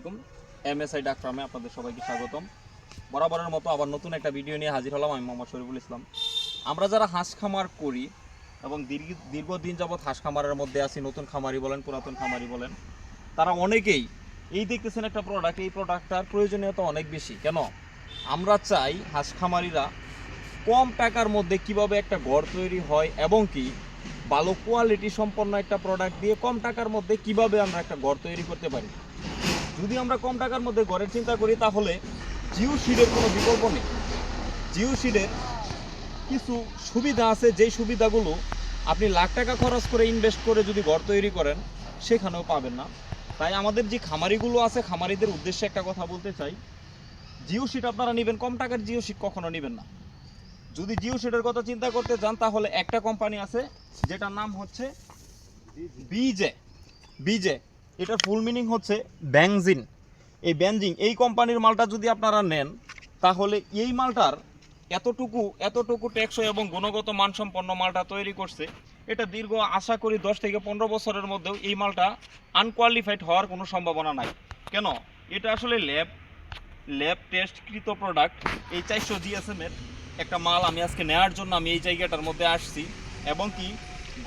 আলাইকুম। এমএসআই ডাক ফার্মে আপনাদের সবাইকে স্বাগতম। বরাবরের মতো আবার নতুন একটা ভিডিও নিয়ে হাজির হলাম আমি মোহাম্মদ শরীফুল ইসলাম। আমরা যারা হাঁস খামার করি এবং দীর্ঘ দীর্ঘদিন যাবৎ হাঁস খামারের মধ্যে আছি, নতুন খামারি বলেন, পুরাতন খামারি বলেন, তারা অনেকেই এই দেখতেছেন একটা প্রোডাক্ট এই প্রোডাক্টটার প্রয়োজনীয়তা অনেক বেশি। কেন? আমরা চাই হাঁস খামারিরা কম টাকার মধ্যে কীভাবে একটা ঘর তৈরি হয় এবং কি ভালো কোয়ালিটি সম্পন্ন একটা প্রোডাক্ট দিয়ে কম টাকার মধ্যে কীভাবে আমরা একটা ঘর তৈরি করতে পারি। যদি আমরা কম টাকার মধ্যে ঘরের চিন্তা করি, তাহলে জিও শিডের কোনো বিকল্প নেই। জিও শিডের কিছু সুবিধা আছে, যেই সুবিধাগুলো আপনি লাখ টাকা খরচ করে ইনভেস্ট করে যদি ঘর তৈরি করেন, সেখানেও পাবেন না। তাই আমাদের যে খামারিগুলো আছে, খামারিদের উদ্দেশ্যে একটা কথা বলতে চাই। জিও শিট আপনারা নেবেন, কম টাকার জিও শিট কখনো নেবেন না। যদি জিও শিটের কথা চিন্তা করতে যান, তাহলে একটা কোম্পানি আছে, যেটার নাম হচ্ছে বিজে বিজে এটার ফুল মিনিং হচ্ছে ব্যাংজিন এই ব্যানজিং এই কোম্পানির মালটা যদি আপনারা নেন, তাহলে এই মালটার এতটুকু এতটুকু টেকসই এবং গুণগত মানসম্পন্ন মালটা তৈরি করছে। এটা দীর্ঘ আশা করি দশ থেকে পনেরো বছরের মধ্যেও এই মালটা আনকোয়ালিফাইড হওয়ার কোনো সম্ভাবনা নাই। কেন? এটা আসলে ল্যাব ল্যাব টেস্টকৃত প্রোডাক্ট এই চারশো জিএসএম এর একটা মাল আমি আজকে নেওয়ার জন্য আমি এই জায়গাটার মধ্যে আসছি। এবং কি?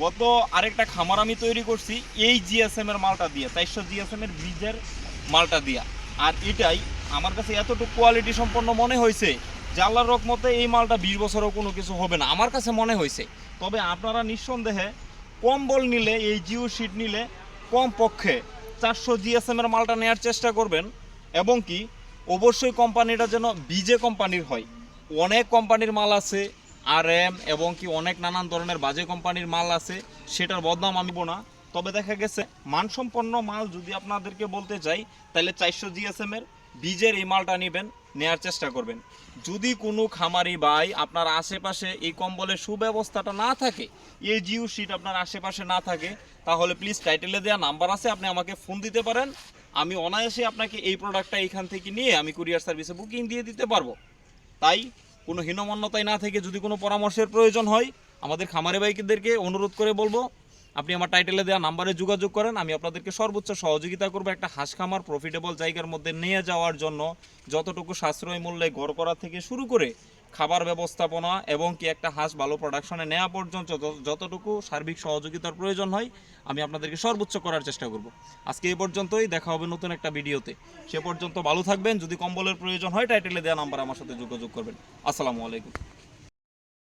গত আরেকটা খামার আমি তৈরি করছি, এই জিএসএম এর মালটা দিয়ে, চারশো জিএসএম এর বীজের মালটা দিয়া। আর এটাই আমার কাছে এতটুকু কোয়ালিটি সম্পন্ন মনে হয়েছে যে আল্লাহর রকমতে এই মালটা বিশ বছরও কোনো কিছু হবে না, আমার কাছে মনে হয়েছে। তবে আপনারা নিঃসন্দেহে কম বল নিলে, এই জিও শিট নিলে কম পক্ষে চারশো জিএসএম এর মালটা নেওয়ার চেষ্টা করবেন এবং কি অবশ্যই কোম্পানিটা যেন বিজে কোম্পানির হয়। অনেক কোম্পানির মাল আছে আর এম এবং কি অনেক নানান ধরনের বাজে কোম্পানির মাল আছে, সেটার বদনাম আমি না। তবে দেখা গেছে, মানসম্পন্ন মাল যদি আপনাদেরকে বলতে চাই, তাহলে চারশো জিএসএম এর বীজের এই মালটা নেবেন, নেয়ার চেষ্টা করবেন। যদি কোনো খামারি ভাই আপনার আশেপাশে এই কম্বলের সুব্যবস্থাটা না থাকে, এই জিও শিট আপনার আশেপাশে না থাকে, তাহলে প্লিজ টাইটেলে দেওয়া নাম্বার আছে, আপনি আমাকে ফোন দিতে পারেন। আমি অনায়াসে আপনাকে এই প্রোডাক্টটা এখান থেকে নিয়ে আমি কুরিয়ার সার্ভিসে বুকিং দিয়ে দিতে পারব। তাই কোনো হীনমন্যতায় না থেকে যদি কোনো পরামর্শের প্রয়োজন হয়, আমাদের খামারে বাইকদেরকে অনুরোধ করে বলব, আপনি আমার টাইটেলে দেওয়া নাম্বারে যোগাযোগ করেন, আমি আপনাদেরকে সর্বোচ্চ সহযোগিতা করব একটা হাঁস খামার প্রফিটেবল জায়গার মধ্যে নিয়ে যাওয়ার জন্য, যতটুকু সাশ্রয় মূল্যে ঘর করা থেকে শুরু করে খাবার ব্যবস্থাপনা এবং কি একটা হাঁস ভালো প্রোডাকশনে নেওয়া পর্যন্ত যতটুকু সার্বিক সহযোগিতার প্রয়োজন হয়, আমি আপনাদেরকে সর্বোচ্চ করার চেষ্টা করব। আজকে এই পর্যন্তই, দেখা হবে নতুন একটা ভিডিওতে। সে পর্যন্ত ভালো থাকবেন, যদি কম্বলের প্রয়োজন হয় টাইটেলে দেওয়া নাম্বার আমার সাথে যোগাযোগ করবেন। আসসালামু আলাইকুম।